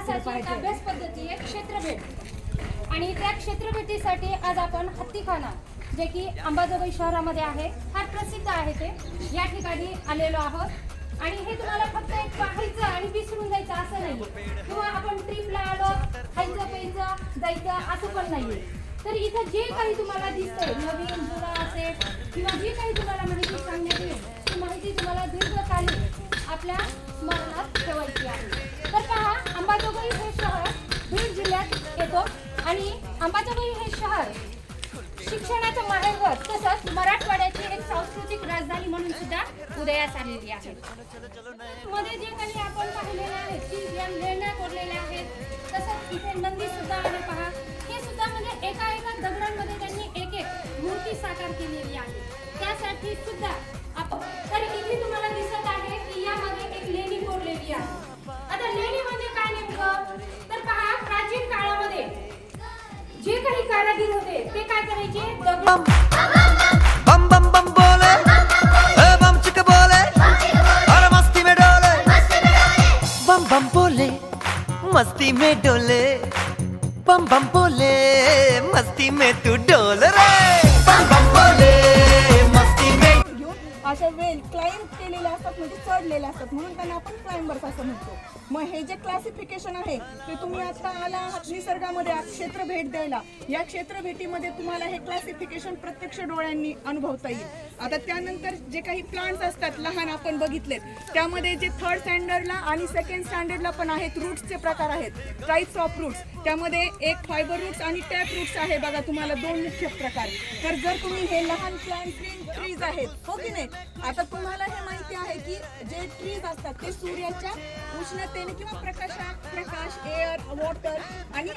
एक अभ्यास पद्धती आहे क्षेत्रभेट आणि त्या क्षेत्रभेटीसाठी आज आपण हत्तीखाना जे की अंबाजोगाई शहरामध्ये आहे फार प्रसिद्ध आहे ते या ठिकाणी आलेलो आहोत. आणि हे तुम्हाला फक्त एक पाहायचं आणि विसरून जायचं असं नाही किंवा आपण ट्रिपला आलो खायचं प्यायचं जायचं असं पण नाहीये. तर इथं जे काही तुम्हाला दिसतंय नवीन जुना असेल किंवा जे काही तुम्हाला माहिती आणि अंबाजोगाई हे शहर शिक्षणाचं माहेरघर तसंच मराठवाड्याची एक सांस्कृतिक राजधानी म्हणून सुद्धा उदयास आलेली आहे. मध्ये जे काही आपण पाहिलेले आहेत की या लेण्या कोरलेल्या आहेत तसंच इथे नंदी सुद्धा आहे पहा. हे सुद्धा म्हणजे एका एका दगडांमध्ये त्यांनी एक एक मूर्ती साकार केलेली आहे. त्यासाठी सुद्धा बम बम बोले मस्ती में डोले. बम बम बोले मस्ती में तू डोल रे. असतात म्हणजे चढलेले असतात. म्हणून त्यांना आपण क्लाइंबर्स असं म्हणतो. मग हे जे क्लासिफिकेशन आहे ते तुम्ही आता आला आहात निसर्गामध्ये क्षेत्र भेट द्यायला. या क्षेत्र भेटीमध्ये तुम्हाला हे क्लासिफिकेशन प्रत्यक्ष डोळ्यांनी अनुभवता येईल. आता त्यानंतर जे काही प्लांट्स असतात लहान आपण बघितलेत त्यामध्ये जे थर्ड स्टँडर्डला आणि सेकंड स्टँडर्डला पण आहेत रूट्सचे प्रकार आहेत टाईप्स ऑफ रूट्स त्यामध्ये एक फायबर रूट्स आणि टॅप रूट्स आहे बघा तुम्हाला दोन मुख्य प्रकार. तर जर तुम्ही हे लहान प्लांट ट्रीज आहेत हो की नाही? आता तुम्हाला हे माहिती आहे की जे ट्रीज असतात ते सूर्याच्या उष्णतेने किंवा प्रकाशा प्रकाश एअर वॉटर आणि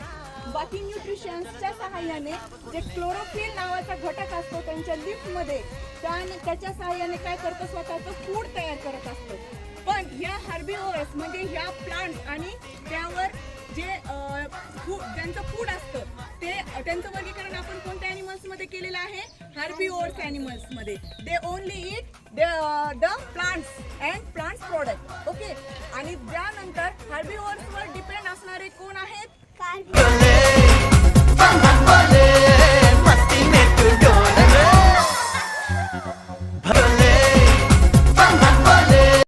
बाकी न्यूट्रिशन्सच्या सहाय्याने जे क्लोरोफिल नावाचा घटक असतो त्यांच्या लिफ्टमध्ये त्याने त्याच्या सहाय्याने काय करतो स्वतःचं फूड तयार करत असतं. पण ह्या हार्बिओरस म्हणजे ह्या प्लांट्स आणि त्यावर जे फूड ज्यांचं फूड असतं ते त्यांचं वर्गीकरण आपण कोणत्या ॲनिमल्समध्ये केलेलं आहे? Herbivores ॲनिमल्समध्ये they only eat the plants and plants product. Okay? आणि त्यानंतर हार्बिओर्स